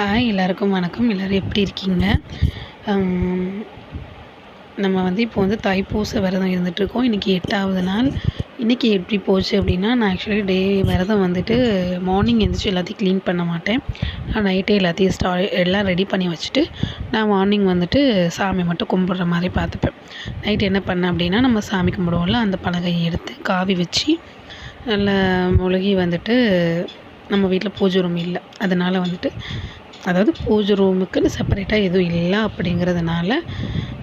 Hi எல்லாருக்கும் வணக்கம். எல்லோரும் எப்படி இருக்கீங்க? நம்ம வந்து இப்போ வந்து தைப்பூச விரதம் இருந்துகிட்ருக்கோம் இன்றைக்கி எட்டாவது நாள். இன்றைக்கி எப்படி போச்சு அப்படின்னா நான் ஆக்சுவலி டே விரதம் வந்துட்டு மார்னிங் எழுந்திரிச்சி எல்லாத்தையும் க்ளீன் பண்ண மாட்டேன். நான் நைட்டே எல்லாத்தையும் ஸ்டா எல்லாம் ரெடி பண்ணி வச்சுட்டு நான் மார்னிங் வந்துட்டு சாமி மட்டும் கும்பிட்ற மாதிரி பார்த்துப்பேன். நைட் என்ன பண்ணேன் அப்படின்னா நம்ம சாமி கும்பிடுவோம்ல அந்த பலகையை எடுத்து காவி வச்சு நல்லா முழுகி வந்துட்டு நம்ம வீட்டில் பூஜை ரூம் இல்லை. அதனால் வந்துட்டு அதாவது பூஜை ரூமுக்குன்னு செப்பரேட்டாக எதுவும் இல்லை அப்படிங்கிறதுனால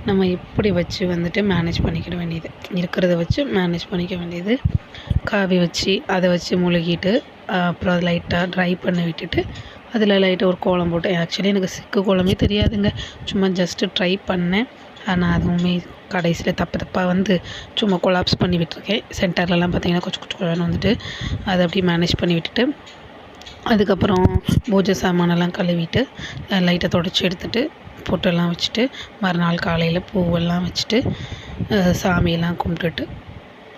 நம்ம இப்படி வச்சு வந்துட்டு மேனேஜ் பண்ணிக்கிட வேண்டியது? இருக்கிறத வச்சு மேனேஜ் பண்ணிக்க வேண்டியது. காவி வச்சு அதை வச்சு முழுகிட்டு அப்புறம் அதை லைட்டாக ட்ரை பண்ண விட்டுட்டு அதில் லைட்டாக ஒரு கோலம் போட்டு ஆக்சுவலி எனக்கு சிக்கு கோலமே தெரியாதுங்க. சும்மா ஜஸ்ட்டு ட்ரை பண்ணேன். ஆனால் அதுவுமே கடைசியில் தப்பு தப்பாக வந்து சும்மா கொலாப்ஸ் பண்ணி விட்டுருக்கேன். சென்டர்லலாம் பார்த்தீங்கன்னா கொச்சு கொஞ்சம் வந்துட்டு அதை அப்படியே மேனேஜ் பண்ணி விட்டுட்டு அதுக்கப்புறம் பூஜை சாமானெல்லாம் கழுவிட்டு லைட்டை தொடச்சி எடுத்துட்டு பொட்டெல்லாம் வச்சுட்டு மறுநாள் காலையில் பூவெல்லாம் வச்சுட்டு சாமியெல்லாம் கும்பிட்டுட்டு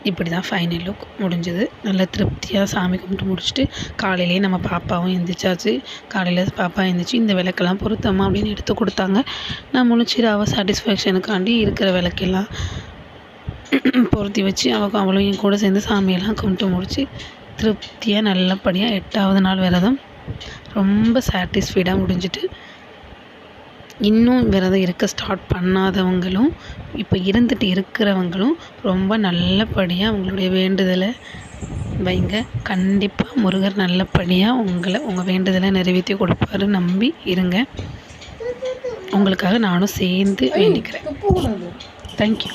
இப்படி தான் ஃபைனல் லுக் முடிஞ்சது. நல்லா திருப்தியாக சாமி கும்பிட்டு முடிச்சுட்டு காலையிலேயே நம்ம பாப்பாவும் எழுந்திரிச்சாச்சு காலையில் பாப்பா எழுந்திரிச்சி இந்த விளக்கெல்லாம் பொருத்தமா அப்படின்னு எடுத்து கொடுத்தாங்க. நம்மளும் சரி அவள் சாட்டிஸ்ஃபேக்ஷனுக்காண்டி இருக்கிற விளக்கெல்லாம் பொருத்தி வச்சு அவள் அவளும் என் கூட சேர்ந்து சாமியெல்லாம் கும்பிட்டு முடித்து திருப்தியாக நல்லபடியாக எட்டாவது நாள் விரதம். ரொம்ப சாட்டிஸ்ஃபைடாக முடிஞ்சிட்டு இன்னும் விரதம் இருக்க ஸ்டார்ட் பண்ணாதவங்களும் இப்போ இருந்துட்டு இருக்கிறவங்களும் ரொம்ப நல்லபடியாக உங்களுடைய வேண்டுதலை வைங்க. கண்டிப்பாக முருகர் நல்லபடியாக உங்களை உங்கள் வேண்டுதலை நிறைவேற்றி கொடுப்பாரு. நம்பி இருங்க. உங்களுக்காக நானும் சேர்ந்து வேண்டிக்கிறேன். தேங்க்யூ